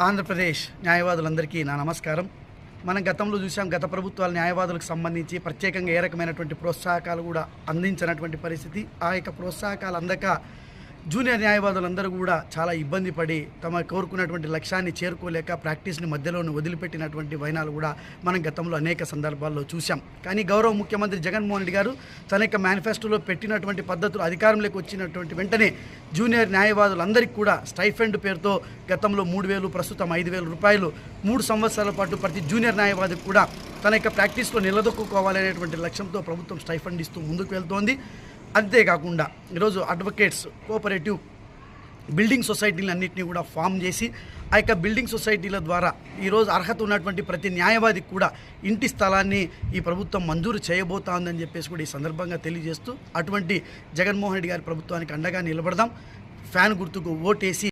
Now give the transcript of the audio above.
ఆంధ్రప్రదేశ్ న్యాయవాదులందరికీ నా నమస్కారం. మనం గతంలో చూసాం గత ప్రభుత్వాల న్యాయవాదులకు సంబంధించి ప్రత్యేకంగా ఏ రకమైనటువంటి ప్రోత్సాహకాలు కూడా అందించినటువంటి పరిస్థితి. ఆ యొక్క ప్రోత్సాహకాలు అందక జూనియర్ న్యాయవాదులందరూ కూడా చాలా ఇబ్బంది పడి తమ కోరుకున్నటువంటి లక్ష్యాన్ని చేరుకోలేక ప్రాక్టీస్ని మధ్యలోనే వదిలిపెట్టినటువంటి వైనాలు కూడా మనం గతంలో అనేక సందర్భాల్లో చూశాం. కానీ గౌరవ ముఖ్యమంత్రి జగన్మోహన్ రెడ్డి గారు తన యొక్క మేనిఫెస్టోలో పెట్టినటువంటి పద్ధతులు అధికారంలోకి వచ్చినటువంటి వెంటనే జూనియర్ న్యాయవాదులందరికీ కూడా స్టైఫండ్ పేరుతో గతంలో మూడు వేలు ప్రస్తుతం ఐదు వేల రూపాయలు మూడు సంవత్సరాల పాటు ప్రతి జూనియర్ న్యాయవాదికి కూడా తన యొక్క ప్రాక్టీస్లో నిలదొక్కుకోవాలనేటువంటి లక్ష్యంతో ప్రభుత్వం స్టైఫండ్ ఇస్తూ ముందుకు వెళ్తోంది. అంతేకాకుండా ఈరోజు అడ్వకేట్స్ కోఆపరేటివ్ బిల్డింగ్ సొసైటీలు అన్నింటినీ కూడా ఫామ్ చేసి ఆ యొక్క బిల్డింగ్ సొసైటీల ద్వారా ఈరోజు అర్హత ఉన్నటువంటి ప్రతి న్యాయవాదికి కూడా ఇంటి స్థలాన్ని ఈ ప్రభుత్వం మంజూరు చేయబోతోందని చెప్పేసి కూడా ఈ సందర్భంగా తెలియజేస్తూ అటువంటి జగన్మోహన్ రెడ్డి గారి ప్రభుత్వానికి అండగా నిలబడదాం. ఫ్యాన్ గుర్తుకు ఓటేసి